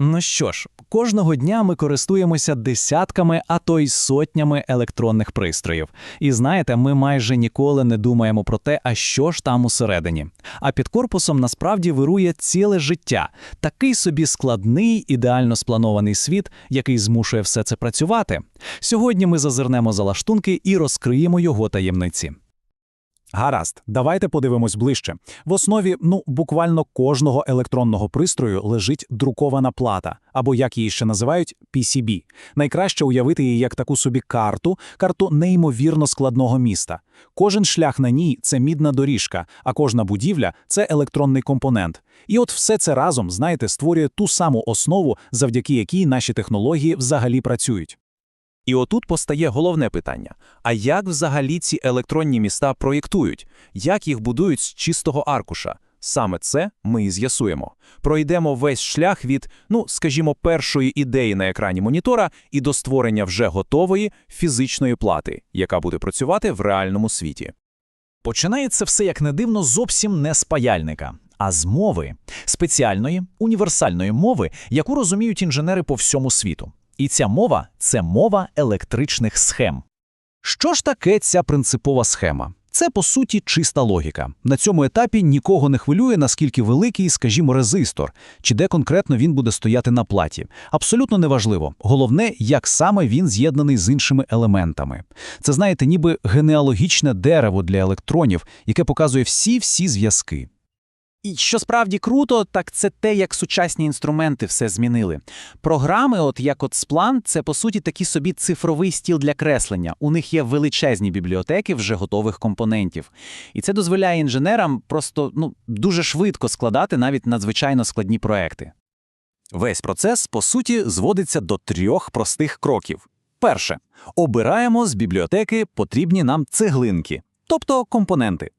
Ну що ж, кожного дня ми користуємося десятками, а то й сотнями електронних пристроїв. І знаєте, ми майже ніколи не думаємо про те, а що ж там усередині. А під корпусом насправді вирує ціле життя, такий собі складний, ідеально спланований світ, який змушує все це працювати. Сьогодні ми зазирнемо за лаштунки і розкриємо його таємниці. Гаразд, давайте подивимось ближче. В основі, ну, буквально кожного електронного пристрою лежить друкована плата, або як її ще називають, PCB. Найкраще уявити її як таку собі карту, карту неймовірно складного міста. Кожен шлях на ній це мідна доріжка, а кожна будівля це електронний компонент. І от все це разом, знаєте, створює ту саму основу, завдяки якій наші технології взагалі працюють. І отут постає головне питання: а як взагалі ці електронні міста проєктують, як їх будують з чистого аркуша? Саме це ми і з'ясуємо. Пройдемо весь шлях від, ну скажімо, першої ідеї на екрані монітора і до створення вже готової фізичної плати, яка буде працювати в реальному світі. Починається все як не дивно зовсім не з паяльника, а з мови спеціальної універсальної мови, яку розуміють інженери по всьому світу. І ця мова це мова електричних схем. Що ж таке ця принципова схема? Це, по суті, чиста логіка. На цьому етапі нікого не хвилює, наскільки великий, скажімо, резистор, чи де конкретно він буде стояти на платі. Абсолютно неважливо. Головне, як саме він з'єднаний з іншими елементами. Це, знаєте, ніби генеалогічне дерево для електронів, яке показує всі-всі зв'язки. І що справді круто, так це те, як сучасні інструменти все змінили. Програми, от як от Splunk, це по суті такий собі цифровий стіл для креслення. У них є величезні бібліотеки вже готових компонентів. І це дозволяє інженерам просто ну, дуже швидко складати навіть надзвичайно складні проекти. Весь процес, по суті, зводиться до трьох простих кроків. Перше, обираємо з бібліотеки потрібні нам цеглинки, тобто компоненти.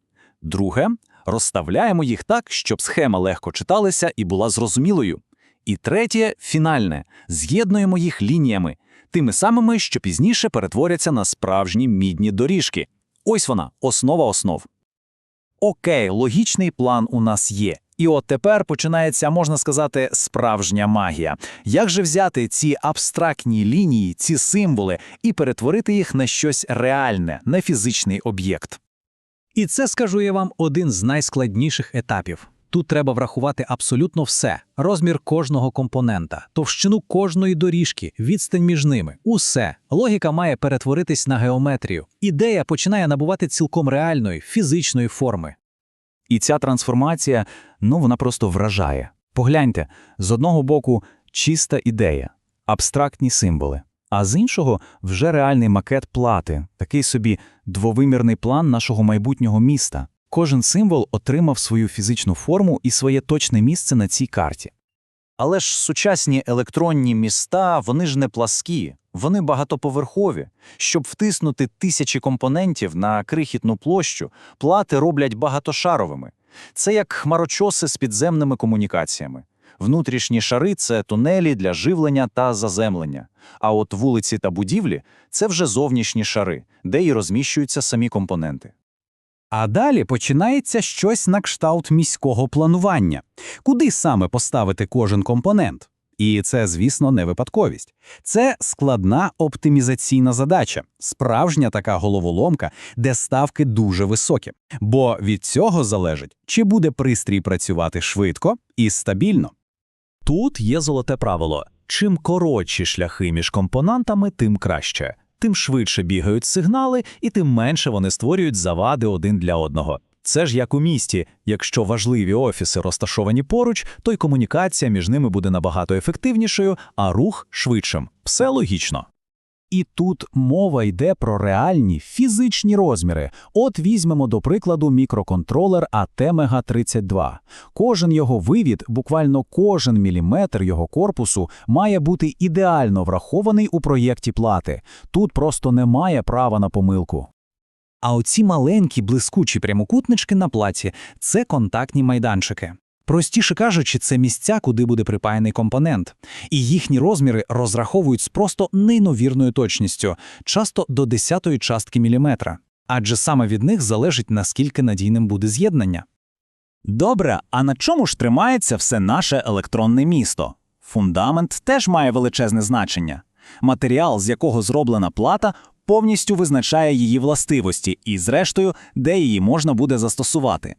Друге, розставляємо їх так, щоб схема легко читалася і була зрозумілою. І третє фінальне з'єднуємо їх лініями, тими самими, що пізніше перетворяться на справжні мідні доріжки. Ось вона, основа основ. Окей, логічний план у нас є. І от тепер починається, можна сказати, справжня магія. Як же взяти ці абстрактні лінії, ці символи і перетворити їх на щось реальне, на фізичний об'єкт? І це, скажу я вам, один з найскладніших етапів. Тут треба врахувати абсолютно все: розмір кожного компонента, товщину кожної доріжки, відстань між ними. Усе. Логіка має перетворитись на геометрію. Ідея починає набувати цілком реальної, фізичної форми. І ця трансформація, ну вона просто вражає. Погляньте, з одного боку, чиста ідея, абстрактні символи. А з іншого вже реальний макет плати, такий собі двовимірний план нашого майбутнього міста. Кожен символ отримав свою фізичну форму і своє точне місце на цій карті. Але ж сучасні електронні міста, вони ж не пласкі, вони багатоповерхові. Щоб втиснути тисячі компонентів на крихітну площу, плати роблять багатошаровими. Це як хмарочоси з підземними комунікаціями. Внутрішні шари це тунелі для живлення та заземлення. А от вулиці та будівлі це вже зовнішні шари, де і розміщуються самі компоненти. А далі починається щось на кшталт міського планування. Куди саме поставити кожен компонент? І це, звісно, не випадковість. Це складна оптимізаційна задача, справжня така головоломка, де ставки дуже високі. Бо від цього залежить, чи буде пристрій працювати швидко і стабільно. Тут є золоте правило: чим коротші шляхи між компонентами, тим краще. Тим швидше бігають сигнали, і тим менше вони створюють завади один для одного. Це ж як у місті. Якщо важливі офіси розташовані поруч, то й комунікація між ними буде набагато ефективнішою, а рух швидшим. Все логічно. І тут мова йде про реальні фізичні розміри. От візьмемо до прикладу мікроконтролер AT 32 Кожен його вивід, буквально кожен міліметр його корпусу, має бути ідеально врахований у проєкті плати. Тут просто немає права на помилку. А оці маленькі блискучі прямокутнички на платі це контактні майданчики. Простіше кажучи, це місця, куди буде припаяний компонент, і їхні розміри розраховують з просто неймовірною точністю, часто до десятої частки міліметра, адже саме від них залежить наскільки надійним буде з'єднання. Добре, а на чому ж тримається все наше електронне місто? Фундамент теж має величезне значення. Матеріал, з якого зроблена плата, повністю визначає її властивості і, зрештою, де її можна буде застосувати.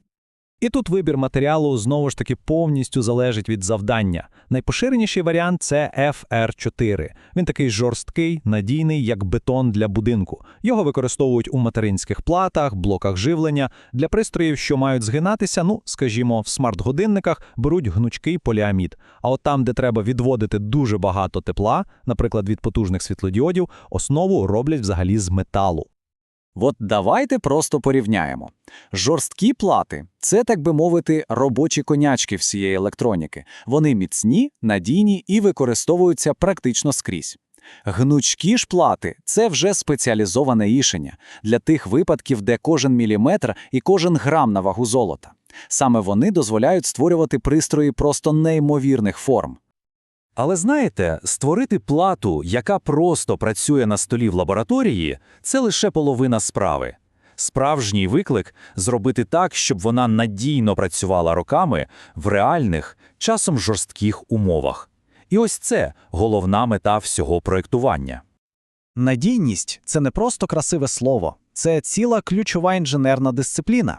І тут вибір матеріалу знову ж таки повністю залежить від завдання. Найпоширеніший варіант це FR4. Він такий жорсткий, надійний, як бетон для будинку. Його використовують у материнських платах, блоках живлення. Для пристроїв, що мають згинатися, ну, скажімо, в смарт-годинниках беруть гнучкий поліамід. А от там, де треба відводити дуже багато тепла, наприклад, від потужних світлодіодів, основу роблять взагалі з металу. От давайте просто порівняємо. Жорсткі плати це, так би мовити, робочі конячки всієї електроніки. Вони міцні, надійні і використовуються практично скрізь. Гнучкі ж плати це вже спеціалізоване рішення для тих випадків, де кожен міліметр і кожен грам на вагу золота. Саме вони дозволяють створювати пристрої просто неймовірних форм. Але знаєте, створити плату, яка просто працює на столі в лабораторії, це лише половина справи. Справжній виклик зробити так, щоб вона надійно працювала роками в реальних, часом жорстких умовах. І ось це головна мета всього проєктування. Надійність це не просто красиве слово, це ціла ключова інженерна дисципліна.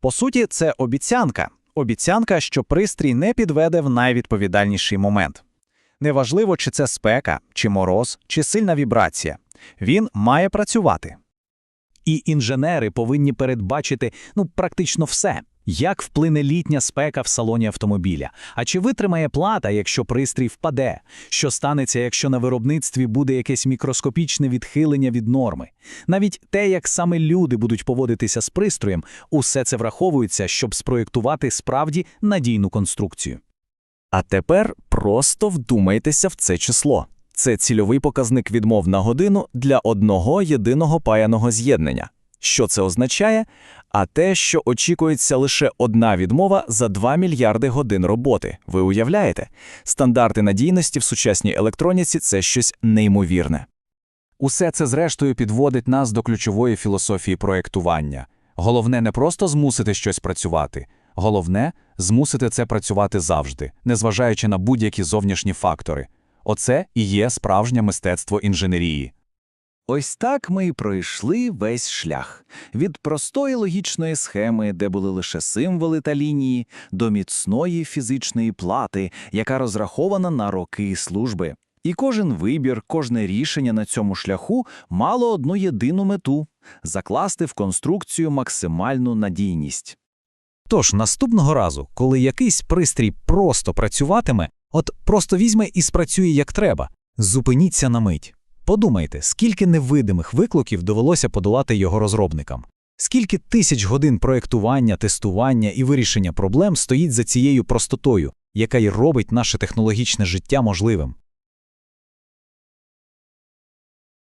По суті, це обіцянка. Обіцянка, що пристрій не підведе в найвідповідальніший момент. Неважливо, чи це спека, чи мороз, чи сильна вібрація. Він має працювати. І інженери повинні передбачити ну, практично все. Як вплине літня спека в салоні автомобіля? А чи витримає плата, якщо пристрій впаде? Що станеться, якщо на виробництві буде якесь мікроскопічне відхилення від норми? Навіть те, як саме люди будуть поводитися з пристроєм, усе це враховується, щоб спроєктувати справді надійну конструкцію. А тепер просто вдумайтеся в це число. Це цільовий показник відмов на годину для одного єдиного паяного з'єднання. Що це означає? А те, що очікується лише одна відмова за 2 мільярди годин роботи. Ви уявляєте? Стандарти надійності в сучасній електроніці це щось неймовірне. Усе це, зрештою, підводить нас до ключової філософії проєктування. Головне не просто змусити щось працювати, головне змусити це працювати завжди, незважаючи на будь-які зовнішні фактори. Оце і є справжнє мистецтво інженерії. Ось так ми й пройшли весь шлях від простої логічної схеми, де були лише символи та лінії, до міцної фізичної плати, яка розрахована на роки служби. І кожен вибір, кожне рішення на цьому шляху мало одну єдину мету закласти в конструкцію максимальну надійність. Тож наступного разу, коли якийсь пристрій просто працюватиме, от просто візьме і спрацює як треба, зупиніться на мить. Подумайте, скільки невидимих викликів довелося подолати його розробникам. Скільки тисяч годин проєктування, тестування і вирішення проблем стоїть за цією простотою, яка й робить наше технологічне життя можливим.